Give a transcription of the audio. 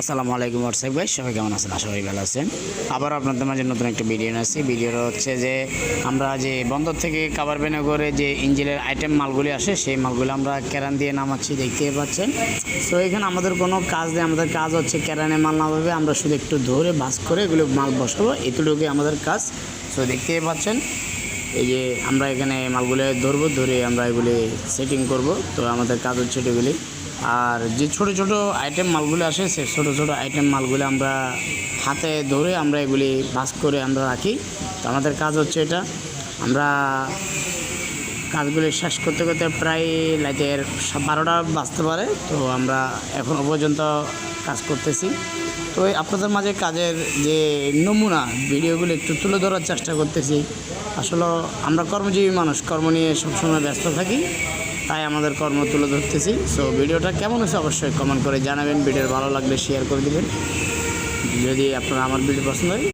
আসসালামু আলাইকুম হোয়াটসঅ্যাপ ভাই সবাই কেমন আছেন? আশা করি ভালো আছেন। আবার আপনাদের মাঝে নতুন একটা ভিডিও নিয়ে আসছি। ভিডিওটা হচ্ছে যে, আমরা যে বন্দর থেকে কাবার বেনে করে যে ইঞ্জিনের আইটেম মালগুলি আসে, সেই মালগুলি আমরা ক্যারান দিয়ে নামাচ্ছি, দেখতে পাচ্ছেন? তো এখানে আমাদের কোনো কাজ নেই। আমাদের কাজ হচ্ছে ক্যারানে মাল নামাবে আমরা শুধু একটু ধরে বাস করে এগুলো মাল বসাবো। এতটুকুই আমাদের কাজ। তো দেখতেই পাচ্ছেন এই যে আমরা এখানে মালগুলো ধরবো, ধরে আমরা এগুলি সেটিং করব, তো আমাদের কাজ হচ্ছে এগুলি। আর যে ছোট ছোট আইটেম মালগুলো আসে, সে ছোট ছোট আইটেম মালগুলো আমরা হাতে ধরে আমরা এগুলি ভাস করে আমরা রাখি। তো আমাদের কাজ হচ্ছে এটা। আমরা কাজগুলি শেষ করতে করতে প্রায় লাইটের বারোটা বাজতে পারে, তো আমরা এখনও পর্যন্ত কাজ করতেছি। তো আপনাদের মাঝে কাজের যে নমুনা, ভিডিওগুলো একটু তুলে ধরার চেষ্টা করতেছি। আসলে আমরা কর্মজীবী মানুষ, কর্ম নিয়ে সবসময় ব্যস্ত থাকি, তাই আমাদের কর্ম তুলে ধরতেছি। সো ভিডিওটা কেমন হয়েছে অবশ্যই কমেন্ট করে জানাবেন। ভিডিও ভালো লাগলে শেয়ার করে দেবেন। যদি আপনারা আমার ভিডিও পছন্দ হয়।